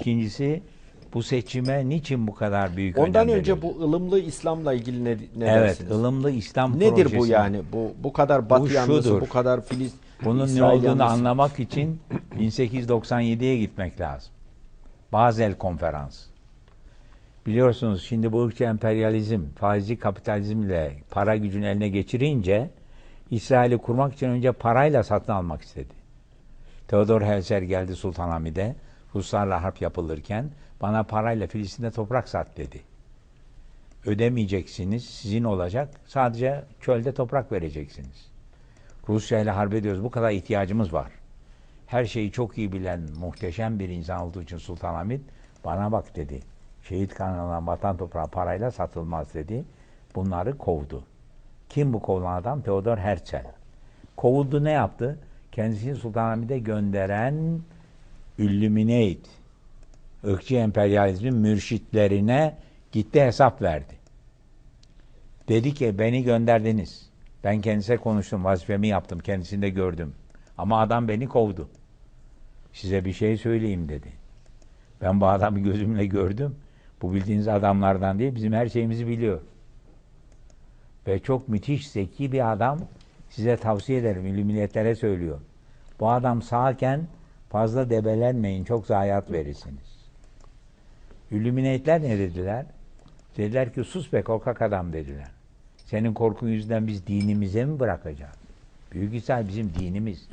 İkincisi bu seçime niçin bu kadar büyük Ondan önem önce bu ılımlı İslam'la ilgili ne, ne Evet, dersiniz? ılımlı İslam Nedir bu projesi. yani? Bu bu kadar Batı Bu yanlısı, şudur. bu kadar Filiz Bunun ne İsrail olduğunu yanlısı. anlamak için 1897'ye gitmek lazım. Basel Konferans. Biliyorsunuz şimdi bu ırkçı emperyalizm, faizci kapitalizmle para gücünü eline geçirince İsrail'i kurmak için önce parayla satın almak istedi. Theodor Herzl geldi Sultanahmet'e. Ruslarla harp yapılırken bana parayla Filistin'de toprak sat dedi. Ödemeyeceksiniz, sizin olacak. Sadece çölde toprak vereceksiniz. Rusya ile harp ediyoruz. Bu kadar ihtiyacımız var. Her şeyi çok iyi bilen muhteşem bir insan olduğu için Sultanahmet bana bak dedi. Şehit kanına vatan toprağı parayla satılmaz dedi. Bunları kovdu. Kim bu kovulan adam? Theodor Herzl. Kovuldu ne yaptı? Kendisini Sultanahmet'e gönderen Illuminate, ırkçı emperyalizmin mürşitlerine gitti hesap verdi. Dedi ki beni gönderdiniz. Ben kendisine konuştum, vazifemi yaptım, kendisini de gördüm. Ama adam beni kovdu. Size bir şey söyleyeyim dedi. Ben bu adamı gözümle gördüm. Bu bildiğiniz adamlardan değil, bizim her şeyimizi biliyor. Ve çok müthiş, zeki bir adam. Size tavsiye ederim, illüminetlere söylüyor. Bu adam sağken fazla debelenmeyin, çok zayiat verirsiniz. Illüminatler ne dediler? Dediler ki sus be korkak adam dediler. Senin korkun yüzünden biz dinimize mi bırakacağız? Büyük İsrail bizim dinimiz.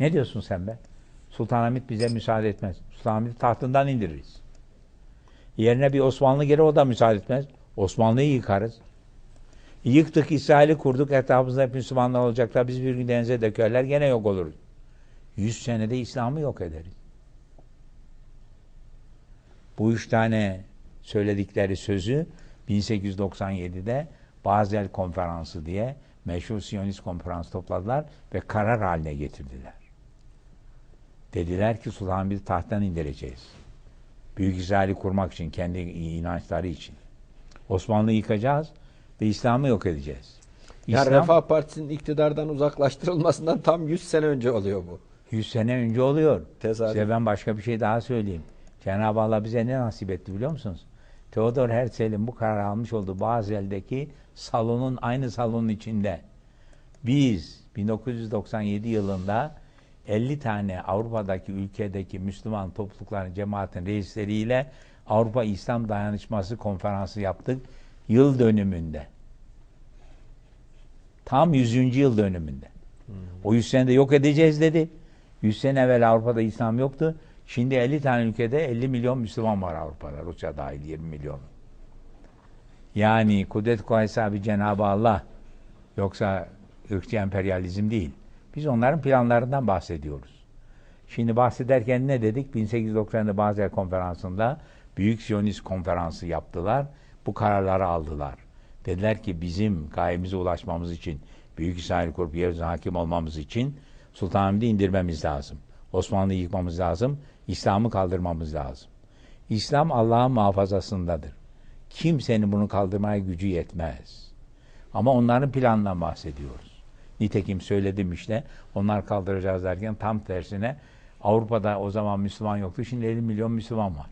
ne diyorsun sen be? Sultanahmet bize müsaade etmez. Sultanahmet'i tahtından indiririz. Yerine bir Osmanlı gelir o da müsaade etmez. Osmanlı'yı yıkarız. Yıktık İsrail'i kurduk etrafımızda hep Müslümanlar olacaklar. Biz bir gün denize dökerler gene yok oluruz. Yüz senede İslam'ı yok ederiz. Bu üç tane söyledikleri sözü 1897'de Basel Konferansı diye meşhur Siyonist konferans topladılar ve karar haline getirdiler. Dediler ki Sultanahmet'i tahttan indireceğiz. Büyük İsrail'i kurmak için, kendi inançları için. Osmanlı'yı yıkacağız ve İslam'ı yok edeceğiz. Ya İslam- Refah Partisi'nin iktidardan uzaklaştırılmasından tam 100 sene önce oluyor bu. 100 sene önce oluyor. Tesadüf. Size ben başka bir şey daha söyleyeyim. Cenab-ı Allah bize ne nasip etti biliyor musunuz? Theodor Herzl'in bu karar almış olduğu Bazel'deki salonun aynı salonun içinde biz 1997 yılında 50 tane Avrupa'daki ülkedeki Müslüman toplulukların cemaatin reisleriyle Avrupa İslam Dayanışması konferansı yaptık yıl dönümünde. Tam 100. yıl dönümünde. O 100 senede yok edeceğiz dedi. 100 sene evvel Avrupa'da İslam yoktu. Şimdi 50 tane ülkede 50 milyon Müslüman var Avrupa'da. Rusya dahil 20 milyon. Yani kudret sahibi Cenab-ı Allah yoksa ırkçı emperyalizm değil. Biz onların planlarından bahsediyoruz. Şimdi bahsederken ne dedik? 1890'da Basel Konferansı'nda Büyük Siyonist Konferansı yaptılar. Bu kararları aldılar. Dediler ki bizim gayemize ulaşmamız için, Büyük İsrail kurup yeryüzüne hakim olmamız için Sultanahmet'i indirmemiz lazım. Osmanlı'yı yıkmamız lazım. İslam'ı kaldırmamız lazım. İslam Allah'ın muhafazasındadır. Kimsenin bunu kaldırmaya gücü yetmez. Ama onların planından bahsediyoruz. Nitekim söyledim işte. Onlar kaldıracağız derken tam tersine Avrupa'da o zaman Müslüman yoktu. Şimdi 50 milyon Müslüman var.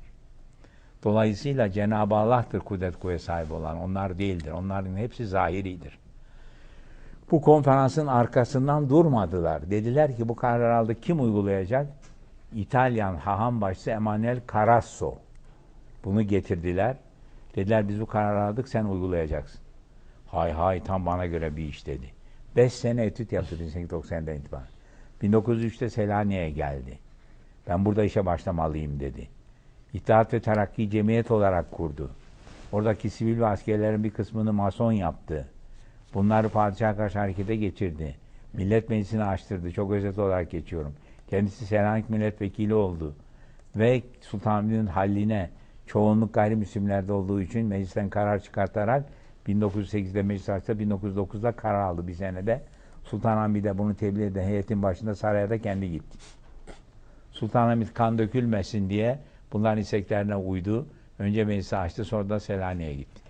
Dolayısıyla Cenab-ı Allah'tır kudret kuvvet sahibi olan. Onlar değildir. Onların hepsi zahiridir. Bu konferansın arkasından durmadılar. Dediler ki bu karar aldı kim uygulayacak? İtalyan haham başçısı Emanuel Carasso. Bunu getirdiler. Dediler biz bu kararı aldık sen uygulayacaksın. Hay hay tam bana göre bir iş dedi. Beş sene etüt yaptı 1890'dan itibaren. 1903'te Selanik'e geldi. Ben burada işe başlamalıyım dedi. İttihat ve Terakki Cemiyet olarak kurdu. Oradaki sivil ve askerlerin bir kısmını mason yaptı. Bunları padişaha karşı harekete geçirdi. Millet Meclisi'ni açtırdı. Çok özet olarak geçiyorum. Kendisi Selanik milletvekili oldu. Ve Sultanahmet'in halline çoğunluk gayrimüslimlerde olduğu için meclisten karar çıkartarak 1908'de meclis açtı, 1909'da karar aldı bir senede. Sultanahmet de bunu tebliğ eden heyetin başında saraya da kendi gitti. Sultanahmet kan dökülmesin diye bunların isteklerine uydu. Önce meclisi açtı sonra da Selanik'e gitti.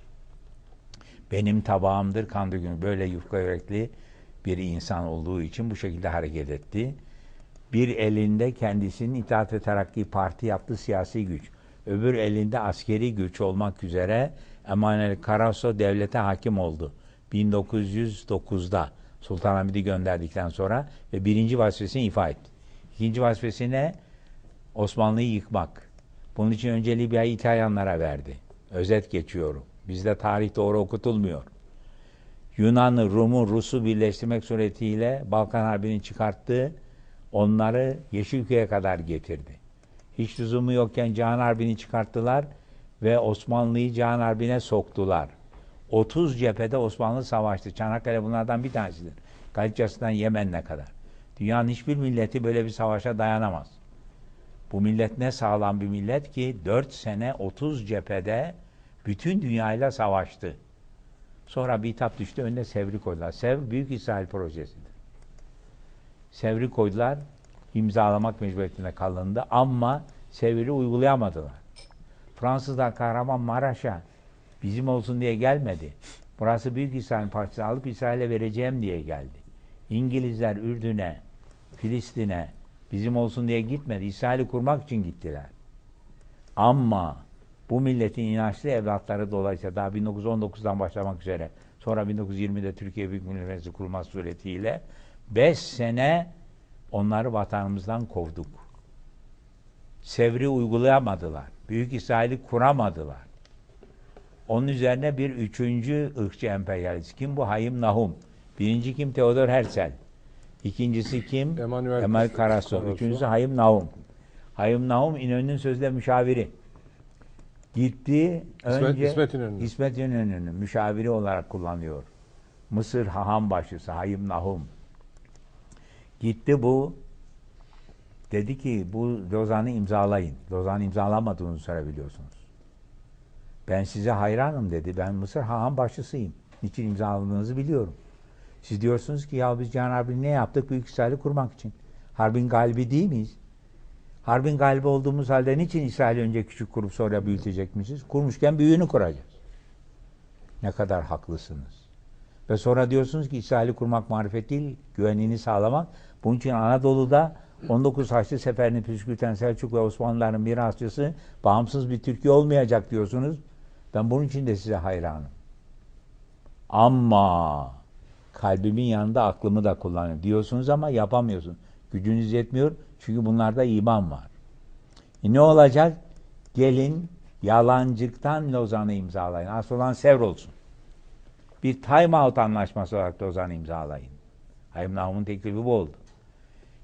Benim tabağımdır kan dökülmüş. Böyle yufka yürekli bir insan olduğu için bu şekilde hareket etti. Bir elinde kendisinin İttihat ve Terakki Parti yaptığı siyasi güç. Öbür elinde askeri güç olmak üzere Emanuel Carasso devlete hakim oldu. 1909'da Sultanahmet'i gönderdikten sonra ve birinci vazifesini ifa etti. İkinci vazifesi ne? Osmanlı'yı yıkmak. Bunun için önce Libya'yı İtalyanlara verdi. Özet geçiyorum. Bizde tarih doğru okutulmuyor. Yunan'ı, Rum'u, Rus'u birleştirmek suretiyle Balkan Harbi'ni çıkarttı. Onları Yeşilköy'e kadar getirdi. Hiç lüzumu yokken Cihan Harbi'ni çıkarttılar ve Osmanlı'yı Cihan Harbi'ne soktular. 30 cephede Osmanlı savaştı. Çanakkale bunlardan bir tanesidir. Galicasından Yemen'e kadar. Dünyanın hiçbir milleti böyle bir savaşa dayanamaz. Bu millet ne sağlam bir millet ki 4 sene 30 cephede bütün dünyayla savaştı. Sonra bir hitap düştü önüne Sevr'i koydular. Sevr Büyük İsrail projesidir. Sevr'i koydular imzalamak mecburiyetinde kalındı ama Sevr'i uygulayamadılar. Fransızlar Kahramanmaraş'a bizim olsun diye gelmedi. Burası Büyük İsrail parçası alıp İsrail'e vereceğim diye geldi. İngilizler Ürdün'e, Filistin'e bizim olsun diye gitmedi. İsrail'i kurmak için gittiler. Ama bu milletin inançlı evlatları dolayısıyla daha 1919'dan başlamak üzere sonra 1920'de Türkiye Büyük Millet Meclisi kurulması suretiyle 5 sene onları vatanımızdan kovduk. Sevri uygulayamadılar. Büyük İsrail'i kuramadılar. Onun üzerine bir üçüncü ırkçı emperyalist. Kim bu? Hayim Nahum. Birinci kim? Theodor Herzl. İkincisi kim? Emanuel Emel Karaso. Karaso. Üçüncüsü Hayim Nahum. Hayim Nahum İnönü'nün sözde müşaviri. Gitti önce İsmet İnönü. İsmet İnönü'nün müşaviri olarak kullanıyor. Mısır haham başısı Hayim Nahum. Gitti bu dedi ki bu Lozan'ı imzalayın. Lozan'ı imzalamadığını söyleyebiliyorsunuz. Ben size hayranım dedi. Ben Mısır haham başçısıyım. Niçin imzaladığınızı biliyorum. Siz diyorsunuz ki ya biz Harbi'ni ne yaptık? Büyük İsrail'i kurmak için. Harbin galibi değil miyiz? Harbin galibi olduğumuz halde niçin İsrail'i önce küçük kurup sonra büyütecekmişiz? Kurmuşken büyüğünü kuracağız. Ne kadar haklısınız. Ve sonra diyorsunuz ki İsrail'i kurmak marifet değil, güvenliğini sağlamak. Bunun için Anadolu'da 19 Haçlı Seferi'ni püskürten Selçuk ve Osmanlıların mirasçısı bağımsız bir Türkiye olmayacak diyorsunuz. Ben bunun için de size hayranım. Ama kalbimin yanında aklımı da kullanıyorum diyorsunuz ama yapamıyorsun. Gücünüz yetmiyor çünkü bunlarda iman var. E ne olacak? Gelin yalancıktan Lozan'ı imzalayın. Asıl olan Sevr olsun. Bir time out anlaşması olarak Lozan'ı imzalayın. Hayım Nahum'un teklifi bu oldu.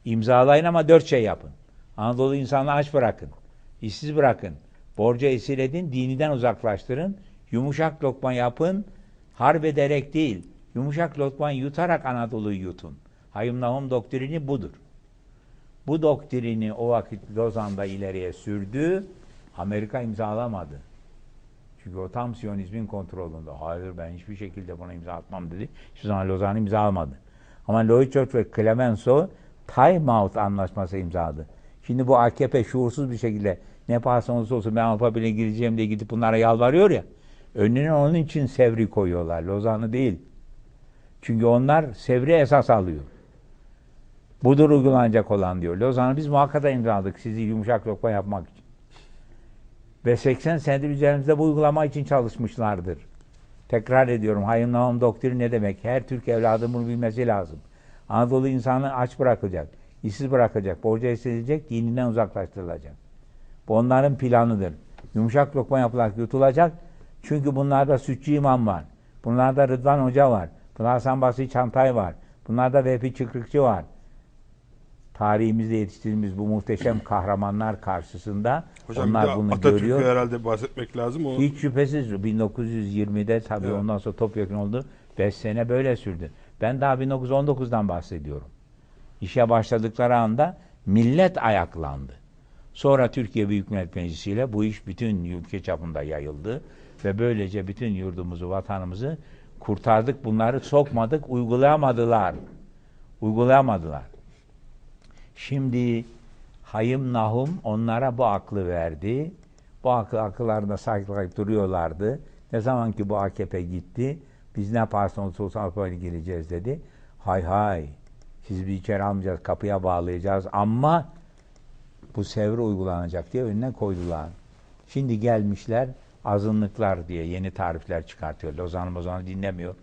İmzalayın ama dört şey yapın. Anadolu insanını aç bırakın. işsiz bırakın. Borca esir edin, diniden uzaklaştırın. Yumuşak lokma yapın. Harp ederek değil. Yumuşak lokma yutarak Anadolu'yu yutun. Hayım Nahum doktrini budur. Bu doktrini o vakit Lozan'da ileriye sürdü. Amerika imzalamadı. Çünkü o tam Siyonizmin kontrolünde. Hayır ben hiçbir şekilde buna imza atmam dedi. Hiçbir zaman Lozan'ı imzalamadı. Ama Lloyd George ve Clemenceau time out anlaşması imzaladı. Şimdi bu AKP şuursuz bir şekilde ne pahasına olursa olsun ben Avrupa Birliği'ne gireceğim diye gidip bunlara yalvarıyor ya. Önüne onun için Sevr'i koyuyorlar. Lozan'ı değil. Çünkü onlar Sevr'i esas alıyor. Budur uygulanacak olan diyor. Lozan'ı biz muhakkak imzaladık sizi yumuşak lokma yapmak için. Ve 80 senedir üzerimizde bu uygulama için çalışmışlardır. Tekrar ediyorum. Hayım Nahum doktrini ne demek? Her Türk evladının bunu bilmesi lazım. Anadolu insanı aç bırakacak, işsiz bırakacak, borca esilecek, dininden uzaklaştırılacak. Bu onların planıdır. Yumuşak lokma yapılarak yutulacak. Çünkü bunlarda Sütçü İmam var. Bunlarda Rıdvan Hoca var. Bunlarda Hasan Basri Çantay var. Bunlarda Vehbi Çıkrıkçı var. Tarihimizde yetiştirdiğimiz bu muhteşem kahramanlar karşısında Hocam onlar bunu Atatürk'ü görüyor. herhalde bahsetmek lazım. O Hiç şüphesiz 1920'de tabii Evet. ondan sonra topyekun oldu. 5 sene böyle sürdü. Ben daha 1919'dan bahsediyorum. İşe başladıkları anda millet ayaklandı. Sonra Türkiye Büyük Millet Meclisi ile bu iş bütün ülke çapında yayıldı ve böylece bütün yurdumuzu, vatanımızı kurtardık. Bunları sokmadık, uygulayamadılar. Uygulayamadılar. Şimdi Hayım Nahum onlara bu aklı verdi. Bu akıl akıllarında saklayıp duruyorlardı. Ne zaman ki bu AKP gitti, biz ne yaparsan olsa olsa Avrupa'ya gireceğiz dedi. Hay hay. Sizi bir içeri almayacağız, kapıya bağlayacağız ama bu sevre uygulanacak diye önüne koydular. Şimdi gelmişler azınlıklar diye yeni tarifler çıkartıyor. Lozan Lozan'ı dinlemiyor.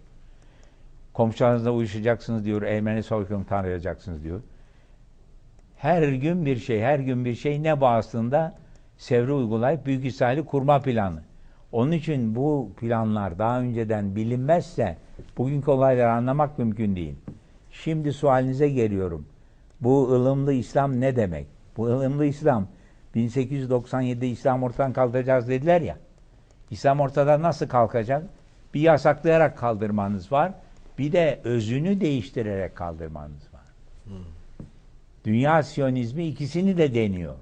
Komşularınızla uyuşacaksınız diyor. Ermeni soykırım tanıyacaksınız diyor. Her gün bir şey, her gün bir şey ne bu aslında? Sevri uygulayıp Büyük İsrail'i kurma planı. Onun için bu planlar daha önceden bilinmezse bugünkü olayları anlamak mümkün değil. Şimdi sualinize geliyorum. Bu ılımlı İslam ne demek? Bu ılımlı İslam 1897'de İslam ortadan kaldıracağız dediler ya. İslam ortadan nasıl kalkacak? Bir yasaklayarak kaldırmanız var. Bir de özünü değiştirerek kaldırmanız var. Dünya Siyonizmi ikisini de deniyor.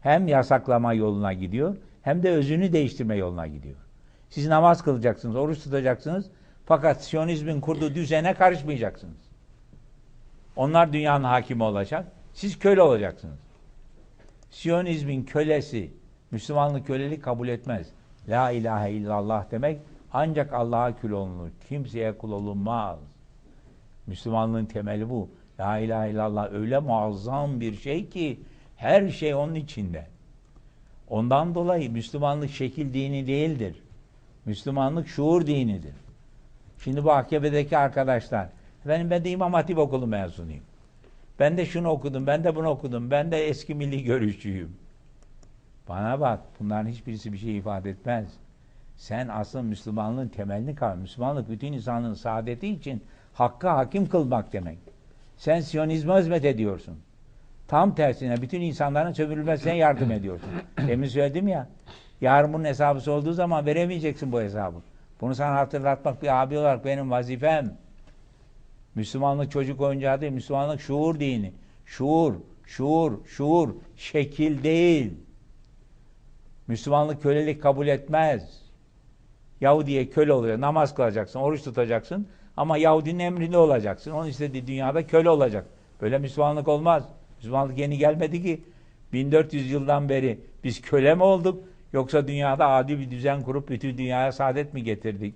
Hem yasaklama yoluna gidiyor hem de özünü değiştirme yoluna gidiyor. Siz namaz kılacaksınız, oruç tutacaksınız fakat Siyonizmin kurduğu düzene karışmayacaksınız. Onlar dünyanın hakimi olacak. Siz köle olacaksınız. Siyonizmin kölesi Müslümanlık kölelik kabul etmez. La ilahe illallah demek ancak Allah'a kul olunur. Kimseye kul olunmaz. Müslümanlığın temeli bu. La ilahe illallah öyle muazzam bir şey ki her şey onun içinde. Ondan dolayı Müslümanlık şekil dini değildir. Müslümanlık şuur dinidir. Şimdi bu AKP'deki arkadaşlar, benim ben de İmam Hatip okulu mezunuyum. Ben de şunu okudum, ben de bunu okudum, ben de eski milli görüşçüyüm. Bana bak, bunların hiçbirisi bir şey ifade etmez. Sen asıl Müslümanlığın temelini kavra. Müslümanlık bütün insanlığın saadeti için hakka hakim kılmak demek. Sen Siyonizme hizmet ediyorsun. Tam tersine bütün insanların sömürülmesine yardım ediyorsun. Demin söyledim ya, yarın bunun hesabısı olduğu zaman veremeyeceksin bu hesabı. Bunu sana hatırlatmak bir abi olarak benim vazifem. Müslümanlık çocuk oyuncağı değil, Müslümanlık şuur dini. Şuur, şuur, şuur, şekil değil. Müslümanlık kölelik kabul etmez. Yahudiye köle oluyor, namaz kılacaksın, oruç tutacaksın ama Yahudinin emrinde olacaksın. Onun istediği dünyada köle olacak. Böyle Müslümanlık olmaz. Müslümanlık yeni gelmedi ki. 1400 yıldan beri biz köle mi olduk yoksa dünyada adil bir düzen kurup bütün dünyaya saadet mi getirdik?